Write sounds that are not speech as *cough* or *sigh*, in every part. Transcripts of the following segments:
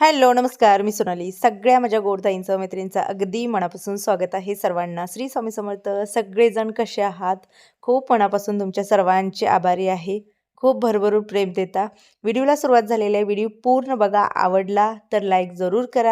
Hello नमस्कार. मी सोनाली. सगळ्या माझ्या गोडताईंचं मैत्रिणींचं अगदी मनापासून स्वागत आहे सर्वांना. श्री स्वामी समर्थ सगळेजण कसे आहात? खूप मनापासून तुमच्या सर्वांचे आभारी आहे. खूप भरभरून प्रेम देता. व्हिडिओला सुरुवात झालेली आहे. व्हिडिओ पूर्ण बघा. आवडला तर लाईक जरूर करा.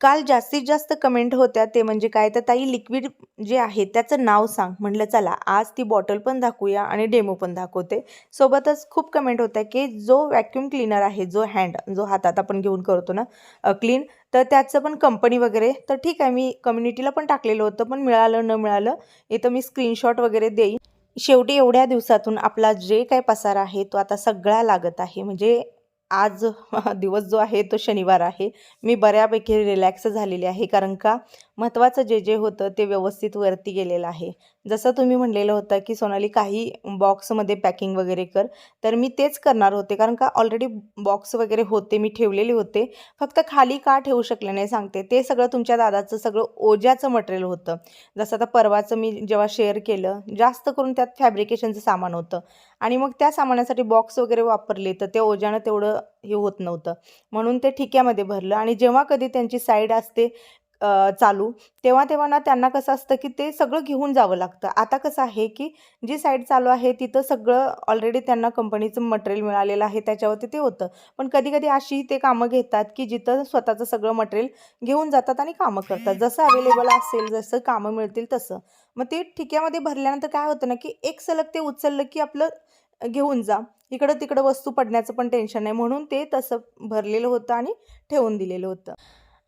काल जास्तीत जास्त कमेंट होत्या ते म्हणजे काय? तर ताई लिक्विड जे आहे त्याचं नाव सांग. म्हटलं चला आज ती बॉटल पण दाखवूया आणि डेमो पण दाखवते. सोबतच खूप कमेंट होत्या की जो व्हॅक्यूम क्लीनर आहे जो हँड जो हातात आपण घेऊन करतो ना क्लीन तर त्याचं पण कंपनी वगैरे तर ठीक आहे मी कम्युनिटीला पण टाकलेलं होतं पण मिळालं न मिळालं इथं मी स्क्रीनशॉट वगैरे देईन. शेवटी एवढ्या दिवसातून आपला जे काय पसारा आहे तो आता सगळा लागत आहे. म्हणजे आज दिवस जो आहे तो शनिवार आहे. मी बऱ्यापैकी रिलॅक्स झालेली आहे कारण का महत्त्वाचं जे जे होतं ते व्यवस्थित वरती गेलेलं आहे. जसं तुम्ही म्हणलेलं होतं की सोनाली काही बॉक्समध्ये पॅकिंग वगैरे कर तर मी तेच करणार होते. कारण का ऑलरेडी बॉक्स वगैरे होते मी ठेवलेले होते. फक्त खाली का ठेवू शकले नाही सांगते. ते सगळं तुमच्या दादाचं सगळं ओज्याचं मटेरियल होतं. जसं आता परवाचं मी जेव्हा शेअर केलं जास्त करून त्यात फॅब्रिकेशनचं सामान होतं. आणि मग त्या सामानासाठी बॉक्स वगैरे वापरले तर ते ओझ्यानं तेवढं हे होत नव्हतं. म्हणून ते ठिक्यामध्ये भरलं आणि जेव्हा कधी त्यांची साईड असते चालू. तेव्हा तेव्हा ना त्यांना कसं असतं की ते सगळं घेऊन जावं लागतं. आता कसं आहे की जी साईड चालू आहे तिथं सगळं ऑलरेडी त्यांना कंपनीचं मटेरियल मिळालेलं आहे त्याच्यावरती ते होतं. पण कधी कधी अशी ते कामं घेतात की जिथं स्वतःचं सगळं मटेरियल घेऊन जातात आणि कामं करतात. जसं अवेलेबल असेल जसं कामं मिळतील तसं. मग ते ठिक्यामध्ये भरल्यानंतर काय होतं ना की एक सलग ते उचललं की आपलं घेऊन जा. इकडं तिकडं वस्तू पडण्याचं पण टेन्शन नाही. म्हणून ते तसं भरलेलं होतं आणि ठेवून दिलेलं होतं.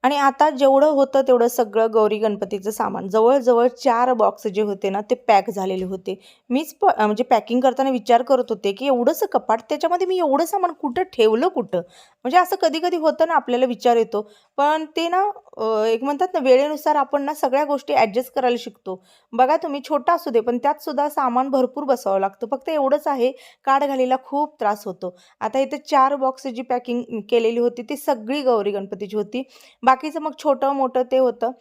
आणि आता जेवढं होतं तेवढं सगळं गौरी गणपतीचं सामान. जवळजवळ चार बॉक्स जे होते ना ते पॅक झालेले होते. मीच प म्हणजे पॅकिंग करताना विचार करत होते की एवढंसं कपाट त्याच्यामध्ये मी एवढं सामान कुठं ठेवलं कुठं? म्हणजे असं कधी कधी होतं ना आपल्याला विचार येतो. पण ते ना एक म्हणतात ना वेळेनुसार आपण ना सगळ्या गोष्टी ॲडजस्ट करायला शिकतो. बघा तुम्ही छोटा असू दे पण त्यात सुद्धा सामान भरपूर बसावं लागतं. फक्त एवढंच आहे काढ घालीला खूप त्रास होतो. आता इथे चार बॉक्स जी पॅकिंग केलेली होती ती सगळी गौरी गणपतीची होती. बाकीचं मग छोटं मोठं ते होतं.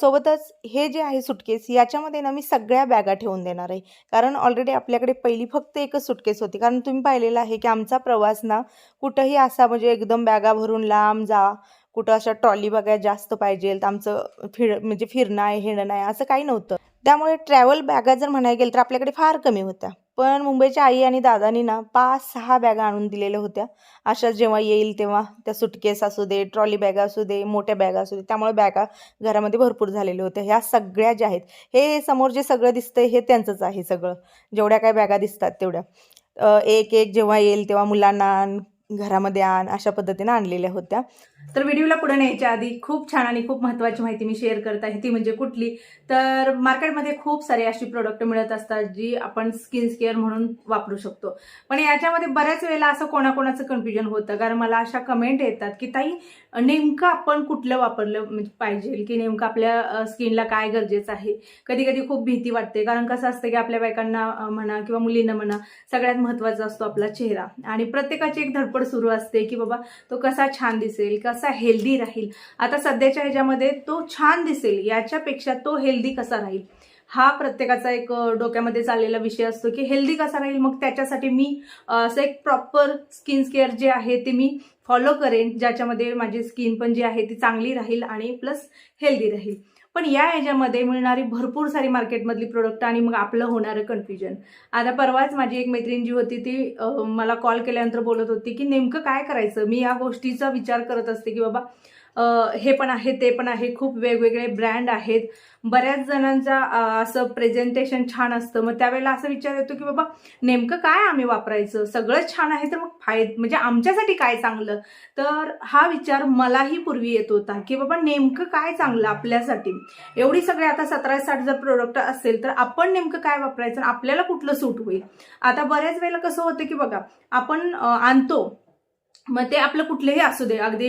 सोबतच हे जे आहे सुटकेस याच्यामध्ये ना मी सगळ्या बॅगा ठेवून देणार आहे. कारण ऑलरेडी आपल्याकडे पहिली फक्त एकच सुटकेस होती. कारण तुम्ही पाहिलेलं आहे की आमचा प्रवास ना कुठंही असा म्हणजे एकदम बॅगा भरून लांब जा. कुठं अशा ट्रॉली बघा जास्त पाहिजे. तर आमचं फिर म्हणजे फिरणं आहे हिणं आहे असं काही नव्हतं. त्यामुळे ट्रॅव्हल बॅगा जर म्हणायला गेलं तर आपल्याकडे फार कमी होत्या. पण मुंबईच्या आई आणि दादानी ना पाच सहा बॅगा आणून दिलेल्या होत्या. अशा जेव्हा येईल तेव्हा त्या सुटकेस असू दे ट्रॉली बॅगा असू दे मोठ्या बॅगा असू दे त्यामुळे बॅगा घरामध्ये भरपूर झालेल्या होत्या. ह्या सगळ्या ज्या आहेत हे समोर जे सगळं दिसतंय हे त्यांचंच आहे सगळं. जेवढ्या काय बॅगा दिसतात तेवढ्या. एक एक जेव्हा येईल तेव्हा मुलांना घरामध्ये आण अशा पद्धतीनं आणलेल्या होत्या. तर व्हिडिओला पुढे न्यायच्या आधी खूप छान आणि खूप महत्त्वाची माहिती मी शेअर करत आहे. ती म्हणजे कुठली? तर मार्केटमध्ये खूप सारी अशी प्रोडक्ट मिळत असतात जी आपण स्किन केअर म्हणून वापरू शकतो. पण याच्यामध्ये बऱ्याच वेळेला असं कोणाकोणाचं कन्फ्युजन होतं. कारण मला अशा कमेंट येतात की ताई नेमकं आपण कुठलं वापरलं म्हणजे पाहिजे? की नेमकं आपल्या स्किनला काय गरजेचं आहे? कधी कधी खूप भीती वाटते. कारण कसं असतं की आपल्या बायकांना म्हणा किंवा मुलींना म्हणा सगळ्यात महत्त्वाचा असतो आपला चेहरा. आणि प्रत्येकाची एक धडपड सुरू असते की बाबा तो कसा छान दिसेल कसा हेल्दी राहील. आता सध्याच्या ह्याच्यामध्ये तो छान दिसेल याच्यापेक्षा तो हेल्दी कसा राहील? हा प्रत्येकाचा एक डोक्यामध्ये चाललेला विषय असतो की हेल्दी कसा राहील? मग त्याच्यासाठी मी असं एक प्रॉपर स्किन केअर जे आहे ते मी फॉलो करेन ज्याच्यामध्ये माझी स्किन पण जी आहे ती चांगली राहील आणि प्लस हेल्दी राहील. पण या ह्याच्यामध्ये मिळणारी भरपूर सारी मार्केटमधली प्रोडक्ट आणि मग आपलं होणारं कन्फ्युजन आता परवाच माझी एक मैत्रीण जी होती ती मला कॉल केल्यानंतर बोलत होती की नेमकं काय करायचं? मी या गोष्टीचा विचार करत असते की बाबा हे पण आहे ते पण आहे खूप वेगवेगळे ब्रँड आहेत. बऱ्याच जणांचा असं प्रेझेंटेशन छान असतं. मग त्यावेळेला असं विचार येतो की बाबा नेमकं काय आम्ही वापरायचं? सगळंच छान आहे तर मग फायद म्हणजे आमच्यासाठी काय चांगलं? तर हा विचार मलाही पूर्वी येत होता की बाबा नेमकं काय चांगलं आपल्यासाठी? एवढी सगळे आता सतरा साठ जर प्रोडक्ट असेल तर आपण नेमकं काय वापरायचं आणि आपल्याला कुठलं सूट होईल? आता बऱ्याच वेळेला कसं होतं की बघा आपण आणतो. मग ते आपलं कुठलंही असू दे अगदी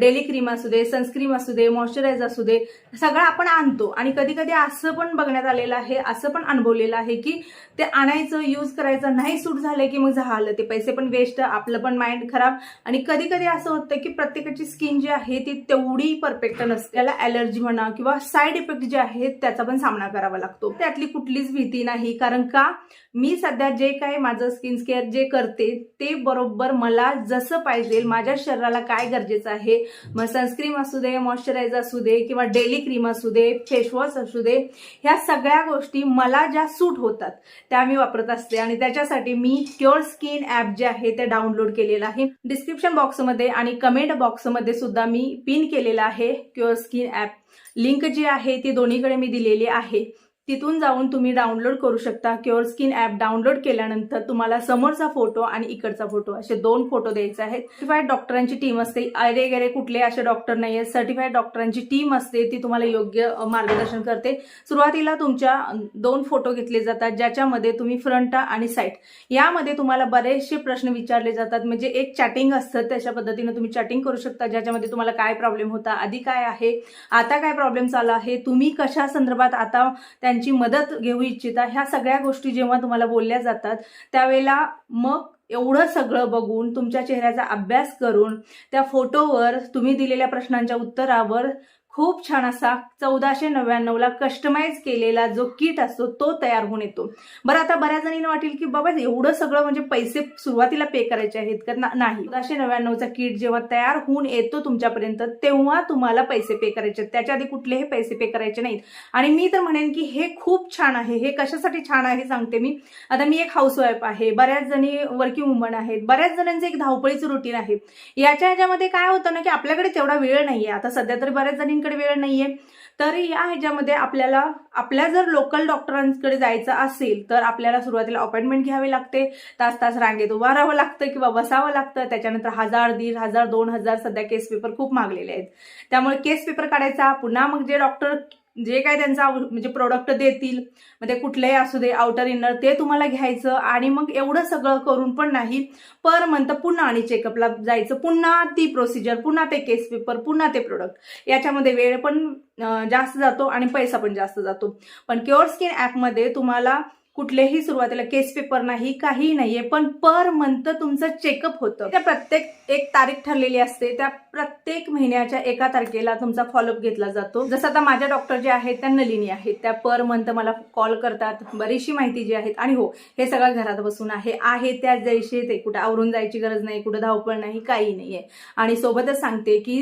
डेली क्रीम असू दे सनस्क्रीम असू दे मॉइश्चरायझर असू दे सगळं आपण आणतो. आणि कधी कधी असं पण बघण्यात आलेलं आहे असं पण अनुभवलेलं आहे की ते आणायचं यूज करायचं नाही सूट झालं की मग झालं. ते पैसे पण वेस्ट आपलं पण माइंड खराब. आणि कधी कधी असं होतं की प्रत्येकाची स्किन जी आहे ती तेवढी परफेक्ट नसते. त्याला ॲलर्जी म्हणा किंवा साईड इफेक्ट जे आहेत त्याचा पण सामना करावा लागतो. त्यातली कुठलीच भीती नाही. कारण का? मी सध्या जे काय माझं स्किन केअर जे करते ते बरोबर मला जसं पाहिजे माझ्या शरीराला काय गरजेचं आहे? मग सनस्क्रीम असू दे मॉइश्चरायझर असू दे किंवा डेली क्रीम असू दे फेसवॉश असू दे ह्या सगळ्या गोष्टी मला ज्या सूट होतात त्या मी वापरत असते. आणि त्याच्यासाठी मी क्युअर स्किन ॲप जे आहे ते डाउनलोड केलेलं आहे. डिस्क्रिप्शन बॉक्समध्ये आणि कमेंट बॉक्समध्ये सुद्धा मी पिन केलेलं आहे क्युअर स्किन ॲप लिंक जी आहे ती दोन्हीकडे मी दिलेली आहे. तिथून जाऊन तुम्ही डाउनलोड करू शकता. क्युअर स्किन ॲप डाउनलोड केल्यानंतर तुम्हाला समोरचा फोटो आणि इकडचा फोटो असे दोन फोटो द्यायचे आहेत. सर्टिफाईड डॉक्टरांची टीम असते. अरे गेरे कुठले असे डॉक्टर नाही आहेत सर्टिफाईड डॉक्टरांची टीम असते. ती तुम्हाला योग्य मार्गदर्शन करते. सुरुवातीला तुमच्या दोन फोटो घेतले जातात ज्याच्यामध्ये तुम्ही फ्रंट आणि साईड यामध्ये तुम्हाला बरेचसे प्रश्न विचारले जातात. म्हणजे एक चॅटिंग असतं. त्याच्या पद्धतीने तुम्ही चॅटिंग करू शकता. ज्याच्यामध्ये तुम्हाला काय प्रॉब्लेम होता आधी काय आहे आता काय प्रॉब्लेम चालू आहे तुम्ही कशा संदर्भात आता त्यांची मदत घेऊ इच्छिता. ह्या सगळ्या गोष्टी जेव्हा तुम्हाला बोलल्या जातात त्यावेळेला मग एवढं सगळं बघून तुमच्या चेहऱ्याचा अभ्यास करून त्या फोटोवर तुम्ही दिलेल्या प्रश्नांच्या उत्तरावर खूप छान असा चौदाशे नव्याण्णवला कस्टमाइज केलेला जो किट असतो तो तयार होऊन येतो. बरं आता बऱ्याच जणींना वाटेल की बाबा एवढं सगळं म्हणजे पैसे सुरुवातीला पे करायचे आहेत का? नाही. चौदाशे नव्याण्णवचा किट जेव्हा तयार होऊन येतो तुमच्यापर्यंत तेव्हा तुम्हाला पैसे पे करायचे आहेत. त्याच्या आधी कुठलेही पैसे पे करायचे नाहीत. आणि मी तर म्हणेन की हे खूप छान आहे. हे कशासाठी छान आहे सांगते मी. आता मी एक हाऊसवाईफ आहे. बऱ्याच जणी वर्किंग वुमन आहेत. बऱ्याच जणांचं एक धावपळीचं रुटीन आहे. याच्या ह्याच्यामध्ये काय होतं ना की आपल्याकडे तेवढा वेळ नाहीये. आता सध्या तरी बऱ्याच जणी जणींकडे वेळ नाहीये. तर या ह्याच्यामध्ये आपल्याला आपल्या जर लोकल डॉक्टरांकडे जायचं असेल तर आपल्याला सुरुवातीला अपॉइंटमेंट घ्यावी लागते. तास तास रांगेत उभं राहावं लागतं किंवा बसावं लागतं. त्याच्यानंतर हजार दीड हजार दोन हजार सध्या केस पेपर खूप मागलेले आहेत. त्यामुळे केस पेपर काढायचा पुन्हा मग जे डॉक्टर जे काय त्यांचा म्हणजे प्रोडक्ट देतील मग ते कुठलेही असू दे आउटर इनर ते तुम्हाला घ्यायचं आणि मग एवढं सगळं करून पण नाही पर मंथ पुन्हा आणि चेकअपला जायचं. पुन्हा ती प्रोसिजर पुन्हा ते केस पेपर पुन्हा ते प्रोडक्ट याच्यामध्ये वेळ पण जास्त जातो आणि पैसा पण जास्त जातो. पण क्युअर स्किन ॲपमध्ये तुम्हाला कुठलेही सुरुवातीला केस पेपर नाही काही नाहीये पण पर मंथ तुमचं चेकअप होतं. त्या प्रत्येक एक तारीख ठरलेली असते त्या प्रत्येक महिन्याच्या एका तारखेला तुमचा फॉलोअप घेतला जातो. जसं आता माझ्या डॉक्टर जे आहेत त्या नलिनी आहेत त्या पर मंथ मला कॉल करतात बरीचशी माहिती जी आहेत आणि हो हे सगळं घरात बसून आहे आहे त्या जैसे ते कुठं आवरून जायची गरज नाही कुठं धावपळ नाही काही नाहीये. आणि सोबतच सांगते की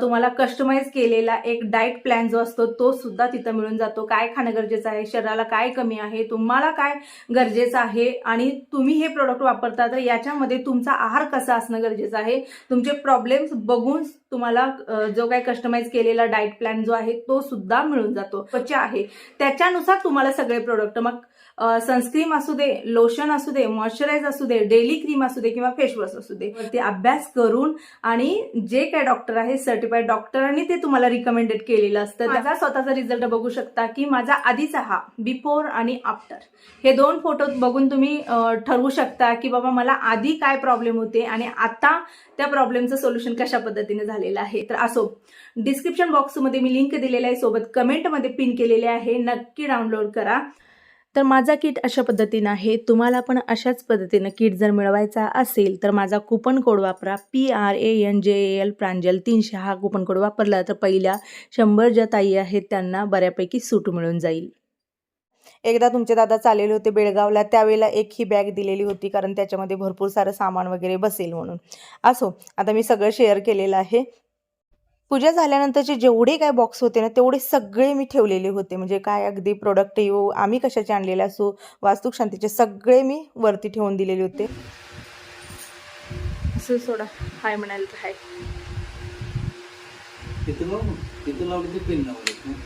तुम्हाला कस्टमाइज केलेला एक डाएट प्लॅन जो असतो तो सुद्धा तिथं मिळून जातो. काय खाणं गरजेचं आहे? शरीराला काय कमी आहे? तुम्हाला काय गरजेचं आहे? आणि तुम्ही हे प्रोडक्ट वापरता तर याच्यामध्ये तुमचा आहार कसा असणं गरजेचं आहे? तुमचे प्रॉब्लेम्स बघून तुम्हाला जो काय कस्टमाइज केलेला डाएट प्लॅन जो आहे तो सुद्धा मिळून जातो. त्वचा आहे. त्याच्यानुसार तुम्हाला सगळे प्रोडक्ट मग सनस्क्रीम असू दे लोशन असू दे मॉइश्चराइज असू दे डेली क्रीम असू दे किंवा फेसवॉश असू दे ते अभ्यास करून आणि जे काय डॉक्टर आहे सर्टिफाईड डॉक्टरांनी ते तुम्हाला रिकमेंडेड केलेलं असतं माझा स्वतःचा रिझल्ट बघू शकता की माझा आधीचा हा बिफोर आणि आफ्टर हे दोन फोटो बघून तुम्ही ठरवू शकता की बाबा मला आधी काय प्रॉब्लेम होते आणि आता त्या प्रॉब्लेमचं सोल्युशन कशा पद्धतीने झालेलं आहे. तर असो डिस्क्रिप्शन बॉक्समध्ये मी लिंक दिलेला आहे सोबत कमेंटमध्ये पिन केलेले आहे नक्की डाउनलोड करा. तर माझा किट अशा पद्धतीनं आहे. तुम्हाला पण अशाच पद्धतीनं किट जर मिळवायचा असेल तर माझा कुपन कोड वापरा. P R A N J A L प्रांजल तीनशे हा कुपन कोड वापरला तर पहिल्या शंभर ज्या ताई आहेत त्यांना बऱ्यापैकी सूट मिळून जाईल. एकदा तुमचे दादा चाललेले होते बेळगावला त्यावेळेला एक ही बॅग दिलेली होती कारण त्याच्यामध्ये भरपूर सारं सामान वगैरे बसेल म्हणून. असो आता मी सगळं शेअर केलेलं आहे. पूजा झाल्यानंतरचे जेवढे काय बॉक्स होते ना तेवढे सगळे मी ठेवलेले होते. म्हणजे काय अगदी प्रोडक्ट येऊ आम्ही कशाचे आणलेले असो वास्तुक शांतीचे सगळे मी वरती ठेवून दिलेले होते. असं सोडा. हाय म्हणाल तर हाय.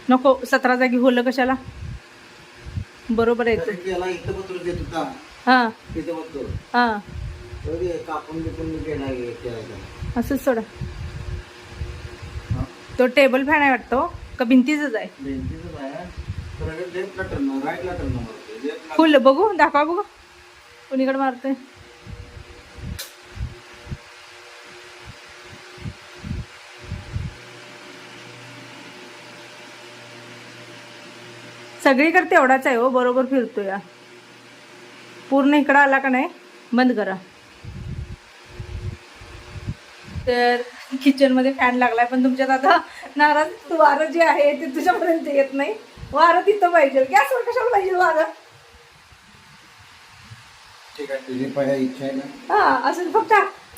नको सतरा जागी होलं कशाला? बरोबर आहे हा. हा. असंच सोडा. तो टेबल फॅन आहे वाटतो. का भिंतीच आहे? फुल बघू दाखवा बघू. कुणीकडे मारतोय? सगळीकडे तेवढाच आहे हो बरोबर फिरतोय हा. पूर्ण इकडं आला का नाही? बंद करा. तर किचनमध्ये फॅन लागलाय पण तुमच्यात आता नाराज वारं जे आहे ते तुझ्यापर्यंत येत नाही. वारं तिथं पाहिजे. गॅसवर कशाला पाहिजे वारं? हा असं फक्त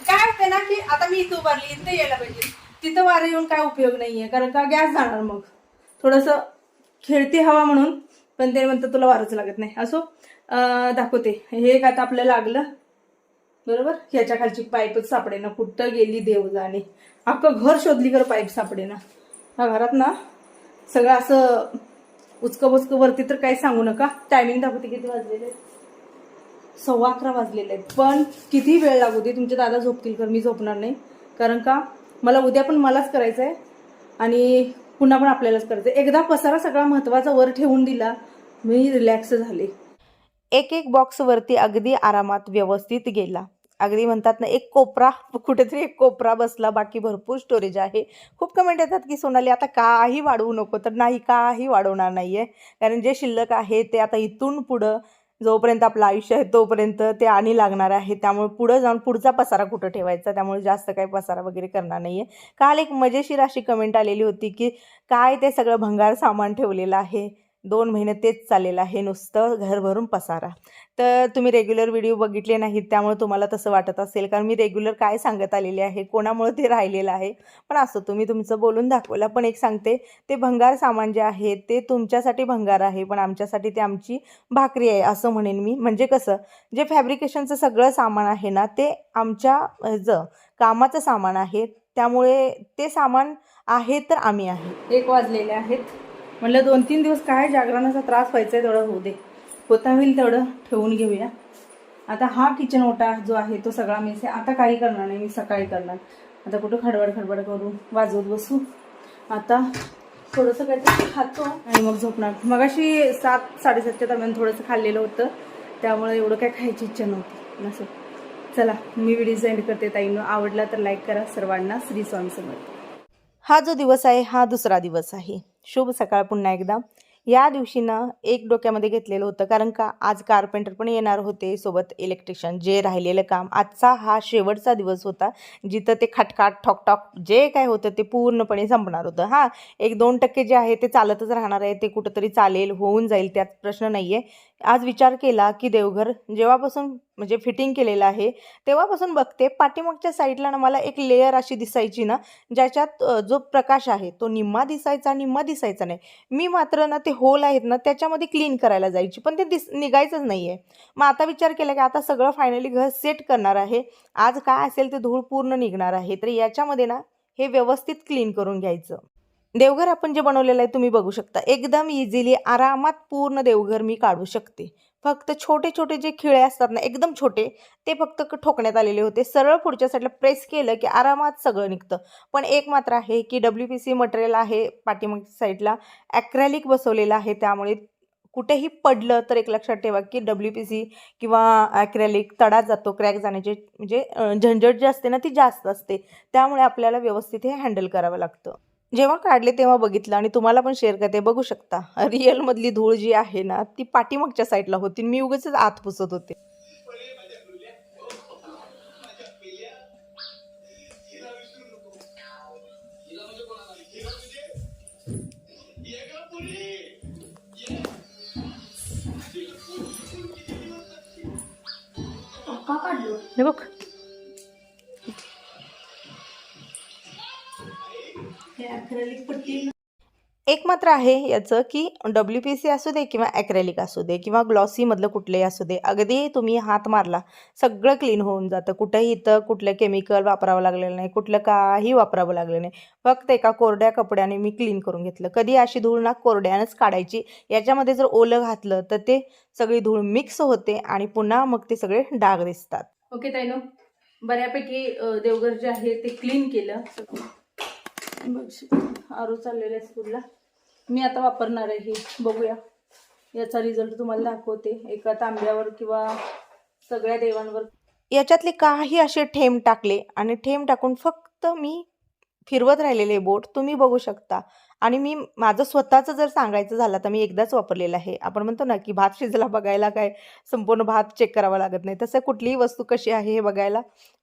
काय होते ना की आता मी इथं उभारली इथं यायला पाहिजे. तिथं वारं येऊन काय उपयोग नाहीये कारण का गॅस जाणार मग. थोडस खेळती हवा म्हणून पण ते म्हणतात तुला वारंच लागत नाही. असो दाखवते. हे एक आता आपल्याला लागलं. बरोबर? ह्याच्या खालची पाईपच सापडे ना कुठं गेली देव जाणे अख्खं घर शोधली कर पाईप सापडे ना ह्या घरात ना सगळं असं उचकं बुचकं वरती तर काही सांगू नका. टायमिंग दाखवते किती वाजलेले सव्वा अकरा वाजलेले आहेत. पण किती वेळ लागू दे? तुमचे दादा झोपतील कर मी झोपणार नाही. कारण का? मला उद्या पण मलाच करायचं आहे आणि पुन्हा पण आपल्यालाच करायचं आहे. एकदा पसारा सगळा महत्त्वाचा वर ठेवून दिला मी रिलॅक्स झाले. एक एक बॉक्स वरती अगदी आरामात व्यवस्थित गेला. अगदी म्हणतात ना एक कोपरा कुठेतरी एक कोपरा बसला बाकी भरपूर स्टोरेज आहे. खूप कमेंट येतात की सोनाली आता काही वाढवू नको. तर नाही काही वाढवणार नाही आहे कारण जे शिल्लक आहे ते आता इथून पुढं जोपर्यंत आपलं आयुष्य आहे तोपर्यंत ते आणि लागणार आहे. त्यामुळे पुढं जाऊन पुढचा पसारा कुठं ठेवायचा? त्यामुळे जास्त काही पसारा वगैरे करणार नाही आहे काल एक मजेशीर अशी कमेंट आलेली होती की काय ते सगळं भंगार सामान ठेवलेलं आहे? दोन महिने तेच चालेल आहे नुसतं घर भरून पसारा. तर तुम्ही रेग्युलर व्हिडिओ बघितले नाहीत त्यामुळे तुम्हाला तसं वाटत असेल. कारण मी रेग्युलर काय सांगत आलेले आहे कोणामुळे ते राहिलेलं आहे? पण असं तुम्ही तुमचं बोलून दाखवलं. पण एक सांगते ते भंगार सामान जे आहे ते तुमच्यासाठी भंगार आहे पण आमच्यासाठी ते आमची भाकरी आहे असं म्हणेन मी. म्हणजे कसं जे फॅब्रिकेशनचं सगळं सामान आहे ना ते आमच्या ज कामाचं सामान आहे. त्यामुळे ते सामान आहे तर आम्ही आहे. एक वाजलेले आहेत. म्हणलं दोन तीन दिवस काय जागरणाचा त्रास व्हायचा आहे तेवढं होऊ दे. होता होईल तेवढं ठेवून घेऊया. आता हा किचन ओटा जो आहे तो सगळा मी आता काही करणार नाही मी सकाळी करणार. आता कुठं खडबड खडबड करून वाजवत बसू? आता थोडंसं काहीतरी खातो आणि मग झोपणार. मगाशी सात साडेसातच्या दरम्यान थोडंसं खाल्लेलं होतं. त्यामुळे एवढं काय खायची इच्छा नव्हती. नसं चला मी व्हिडिओ सेंड करते ताईनं. आवडला तर लाईक करा. सर्वांना श्री स्वामी समर्थ. हा जो दिवस आहे हा दुसरा दिवस आहे. शुभ सकाळ पुन्हा एकदा. या दिवशी ना एक डोक्यामध्ये घेतलेलं होतं कारण का आज कारपेंटर पण येणार होते सोबत इलेक्ट्रिशियन जे राहिलेलं काम. आजचा हा शेवटचा दिवस होता जिथं ते खटखाट ठॉकटॉक जे काय होतं ते पूर्णपणे संपणार होतं. हां एक दोन टक्के जे आहे ते चालतच राहणार आहे ते कुठंतरी चालेल होऊन जाईल त्यात प्रश्न नाही आहे आज विचार केला की देवघर जेव्हापासून म्हणजे फिटिंग केलेलं आहे तेव्हापासून बघते पाठीमागच्या साईडला ना मला एक लेयर अशी दिसायची ना ज्याच्यात जो प्रकाश आहे तो निम्मा दिसायचा निम्मा दिसायचा नाही. मी मात्र ना ते होल आहेत ना त्याच्यामध्ये क्लीन करायला जायची पण ते दिस निघायचंच नाही आहे मग आता विचार केला की आता सगळं फायनली घर सेट करणार आहे आज काय असेल ते धूळ पूर्ण निघणार आहे तर याच्यामध्ये ना हे व्यवस्थित क्लीन करून घ्यायचं. देवघर आपण जे बनवलेलं आहे तुम्ही बघू शकता. एकदम इझिली आरामात पूर्ण देवघर मी काढू शकते. फक्त छोटे छोटे जे खिळे असतात ना एकदम छोटे ते फक्त ठोकण्यात आलेले होते. सरळ पुढच्या साईडला प्रेस केलं की आरामात सगळं निघतं. पण एक मात्र आहे की डब्ल्यू पी सी मटेरियल आहे पाठीमागच्या साईडला ॲक्रॅलिक बसवलेलं आहे त्यामुळे कुठेही पडलं तर एक लक्षात ठेवा की डब्ल्यू पी सी किंवा ॲक्रॅलिक तडा जातो क्रॅक जाण्याचे म्हणजे झंझट जी असते ना ती जास्त असते. त्यामुळे आपल्याला व्यवस्थित हे हँडल करावं लागतं. जेव्हा काढले तेव्हा बघितलं आणि तुम्हाला पण शेअर करते. बघू शकता. रिअलमधली धूळ जी आहे ना ती पाठीमागच्या साईडला होती मी उगाच आत पुसत होते. हे बघ एक मात्र आहे याचं की डब्ल्यू पी सी असू दे किंवा ॲक्रेलिक असू दे किंवा ग्लॉसीमधलं कुठलंही असू दे. अगदी तुम्ही हात मारला सगळं क्लीन होऊन जातं. कुठंही इथं कुठलं केमिकल वापरावं लागलेलं नाही कुठलं काही वापरावं लागलं नाही. फक्त एका कोरड्या कपड्याने मी क्लीन करून घेतलं. कधी अशी धूळ ना कोरड्यानंच काढायची. याच्यामध्ये जर ओलं घातलं तर ते सगळी धूळ मिक्स होते आणि पुन्हा मग ते सगळे डाग दिसतात. ओके ताईनो बऱ्यापैकी देवघर जे आहे ते क्लीन केलं. आरू चाललेलं आहे स्कूलला मी आता वापरणार आहे हे. बघूया. याचा रिझल्ट तुम्हाला दाखवते. एका तांब्यावर किंवा सगळ्या देवांवर. याच्यातले काही असे ठेंब टाकले आणि ठेम टाकून फक्त मी फिरवत राहिलेले बोट तुम्ही बघू शकता. आणि मी माझं स्वतःचं जर सांगायचं झालं तर मी एकदाच वापरलेलं आहे. आपण म्हणतो ना की भात शिजला बघायला काय संपूर्ण भात चेक करावा लागत नाही. तसं कुठलीही वस्तू कशी आहे हे बघायला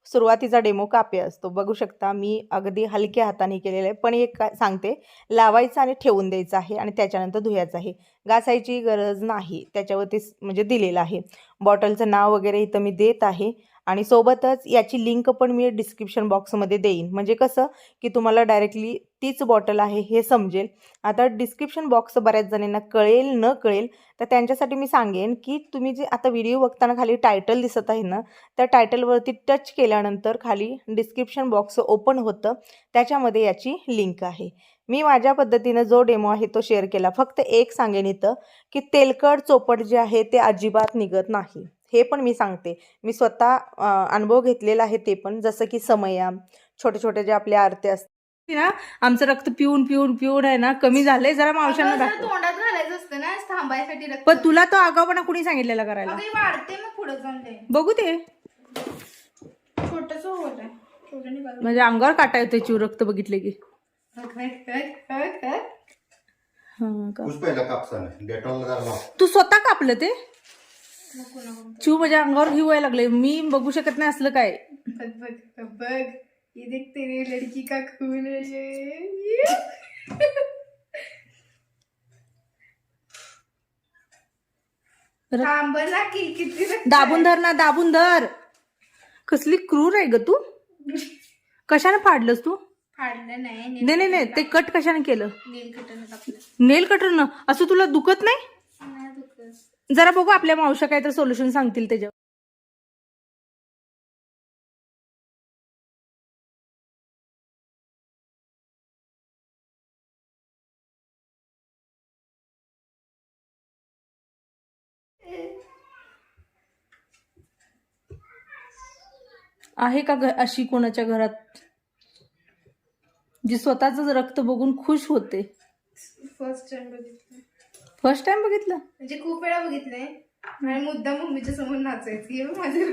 सुरुवातीचा डेमो कापे असतो. बघू शकता मी अगदी हलक्या हाताने केलेलं आहे. पण एक काय सांगते लावायचं आणि ठेवून द्यायचं आहे आणि त्याच्यानंतर धुयाचं आहे. घासायची गरज नाही. त्याच्यावरती म्हणजे दिलेलं आहे. बॉटलचं नाव वगैरे इथं मी देत आहे. आणि सोबतच याची लिंक पण मी डिस्क्रिप्शन बॉक्समध्ये देईन. म्हणजे कसं की तुम्हाला डायरेक्टली तीच बॉटल आहे हे समजेल. आता डिस्क्रिप्शन बॉक्स बऱ्याच जणांना कळेल न कळेल तर त्यांच्यासाठी मी सांगेन की तुम्ही जे आता व्हिडिओ बघताना खाली टायटल दिसत आहे ना त्या टायटलवरती टच केल्यानंतर खाली डिस्क्रिप्शन बॉक्स ओपन होतं. त्याच्यामध्ये याची लिंक आहे. मी माझ्या पद्धतीनं जो डेमो आहे तो शेअर केला. फक्त एक सांगेन इथं की तेलकट चोपट जे आहे ते अजिबात निघत नाही. हे पण मी सांगते. मी स्वतः अनुभव घेतलेला आहे ते पण. जसं की समया छोटे छोटे जे आपले आरते असतात. ना आमचं रक्त पिऊन पिऊन पिऊन आहे ना कमी झालंय जरा मावशांना तोंडात घालायचं असतं ना थांबायसाठी रक्त. पण तुला तो आगाऊपणा कुणी सांगितलेला करायला? हे वाढते मग पुढे जाऊन ते बघू ते छोटस होत. म्हणजे अंगावर काटा येतोय चिव रक्त बघितले की. हा तू स्वतः कापलं ते? चिव माझ्या अंगावर हिव व्हायला लागले मी बघू शकत नाही असलं काय. बघ बघ बघ ये देख तेरी लड़की का खून है ये थांब ना की किती रक्त दाबून धर ना दाबून धर. कसली क्रूर आहे ग तू. कशाने फाडलंस तू? फाडलं नाही नाही नाही ते कट कशाने केलं? नील कापलं नेल कटरनं. असं तुला दुखत नाही? जरा बघू आपल्या मावशा काय तर सोल्युशन सांगतील त्याच्यावर. आहे का अशी कोणाच्या घरात? जी स्वतःच रक्त बघून खुश होते. फर्स्ट टाइम फर्स्ट टाइम बघितलं? म्हणजे खूप वेळा बघितलंय आणि मुद्दा मम्मीच्या समोर नाचायची. हे बघ माझे.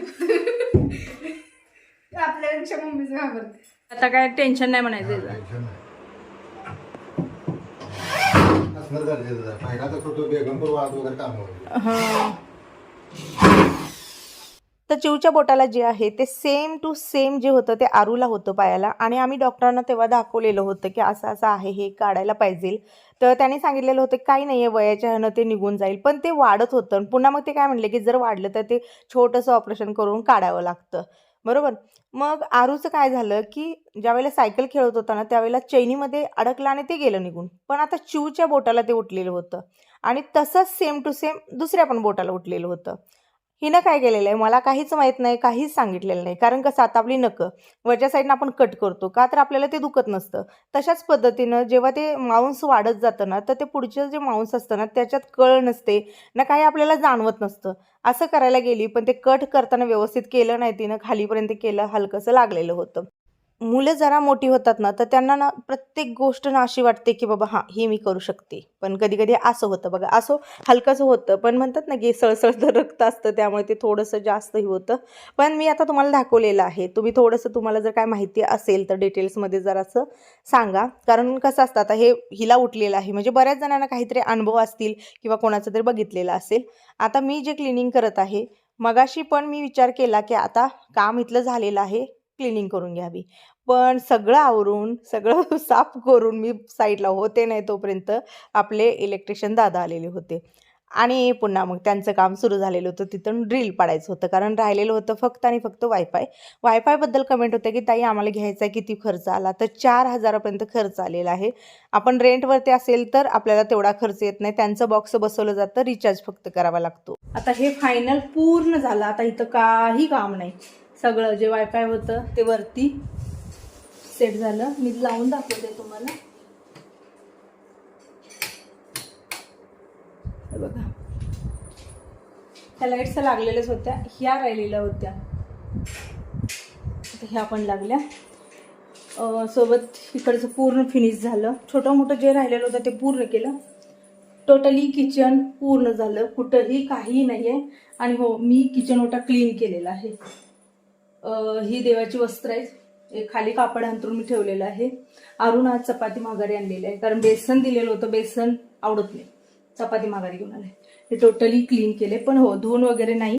आपल्यापेक्षा मम्मीच घाबरते. आता काय टेन्शन नाही म्हणायचं याचं. असणं गरजेचं आहे पहिला तर तो बेगमपूर वाळत वगैरे काम होतं हा. तर चिवच्या बोटाला जे आहे ते सेम टू सेम जे होतं ते आरूला होतं पायाला. आणि आम्ही डॉक्टरांना तेव्हा दाखवलेलं होतं की असं असं आहे हे काढायला पाहिजे. तर त्यांनी सांगितलेलं होतं काही नाही आहे वयाच्या ह्यानं ते निघून जाईल. पण ते वाढत होतं. आणि पुन्हा मग ते काय म्हणले की जर वाढलं तर ते छोटंसं ऑपरेशन करून काढावं लागतं. बरोबर? मग आरूचं काय झालं की ज्यावेळेला सायकल खेळत होता ना त्यावेळेला चैनीमध्ये अडकलं आणि ते गेलं निघून. पण आता चिवच्या बोटाला ते उठलेलं होतं. आणि तसंच सेम टू सेम दुसऱ्या पण बोटाला उठलेलं होतं. हिनं काय केलेलं आहे? मला काहीच माहीत नाही काहीच सांगितलेलं नाही. कारण कसं आता आपली नकं वरच्या साईडनं आपण कट करतो. का तर आपल्याला ते दुखत नसतं. तशाच पद्धतीनं जेव्हा ते मांस वाढत जातं ना तर ते पुढचं जे मांस असतं ना त्याच्यात कळ नसते ना काही आपल्याला जाणवत नसतं. असं करायला गेली पण ते कट करताना व्यवस्थित केलं नाही तिनं खालीपर्यंत केलं हलकंसं लागलेलं होतं. मुलं जरा मोठी होतात ना तर त्यांना ना प्रत्येक गोष्ट ना अशी वाटते की बाबा हां हे मी करू शकते. पण कधी कधी असं होतं बघा असं हलकंसं होतं पण म्हणतात ना की सळसळतं रक्त असतं त्यामुळे ते थोडंसं जास्तही होतं. पण मी आता तुम्हाला दाखवलेलं आहे तुम्ही थोडंसं तुम्हाला जर काय माहिती असेल तर डिटेल्समध्ये जरासं सांगा. कारण कसं असतं आता हे हिला उठलेलं आहे म्हणजे बऱ्याच जणांना काहीतरी अनुभव असतील किंवा कोणाचं तरी बघितलेलं असेल. आता मी जे क्लिनिंग करत आहे मगाशी पण मी विचार केला की आता काम इथलं झालेलं आहे क्लिनिंग करून घ्यावी. पण सगळं आवरून सगळं *laughs* साफ करून मी साईडला होते नाही तोपर्यंत आपले इलेक्ट्रिशियन दादा आलेले होते. आणि पुन्हा मग त्यांचं काम सुरू झालेलं होतं. तिथून ड्रिल पाडायचं होतं. कारण राहिलेलं होतं फक्त आणि फक्त वायफाय. वायफायबद्दल कमेंट होतं की ताई आम्हाला घ्यायचा आहे किती खर्च आला? तर चार हजारापर्यंत खर्च आलेला आहे. आपण रेंटवरती असेल तर आपल्याला तेवढा खर्च येत नाही. त्यांचं बॉक्स बसवलं जातं. रिचार्ज फक्त करावा लागतो. आता हे फायनल पूर्ण झालं. आता इथं काही काम नाही. सगळं जे वायफाय होतं ते वरती सेट झालं. मी लावून दाखवते तुम्हाला. बघा. ह्या लाईट्स लागलेल्याच होत्या. ह्या राहिलेल्या होत्या. ह्या पण लागल्या. सोबत इकडचं पूर्ण फिनिश झालं. छोटं मोठं जे राहिलेलं होतं ते पूर्ण केलं. टोटली किचन पूर्ण झालं. कुठंही काही नाही आहे आणि हो मी किचन ओटा क्लीन केलेला आहे. ही देवाची वस्त्र आहेत. एक खाली कापड अंतरून मी ठेवलेलं आहे. अरुण आज चपाती माघारी आणलेली आहे. कारण बेसन दिलेलं होतं. बेसन आवडत नाही. चपाती माघारी घेऊन आले. हे टोटली क्लीन केले. पण हो धुवून वगैरे नाही.